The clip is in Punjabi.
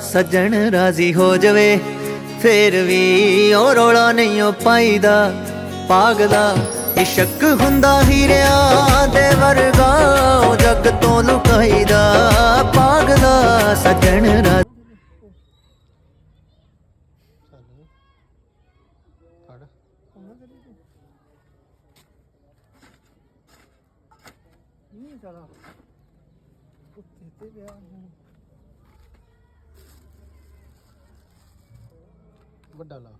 ਸੱਜਣ ਰਾਜ਼ੀ ਹੋ ਜਵੇ, ਫੇਰ ਵੀ ਉਹ ਰੋਲਾ ਨਹੀਂ ਉਹ ਪਾਈਦਾ। ਪਾਗਦਾ ਇਸ਼ਕ ਹੁੰਦਾ ਹੀਰਿਆਂ ਦੇ ਵਰਗਾ, ਉਹ ਜੱਗ ਤੋਂ ਲੁਕਾਈਦਾ। ਪਾਗਦਾ ਸੱਜਣ ਰਾਜ਼ੀ ਨਹੀਂ, ਚਲਾ। ਉੱਤੇ ਤੇ ਪਿਆ। ਵੱਡਾ ਲਾ।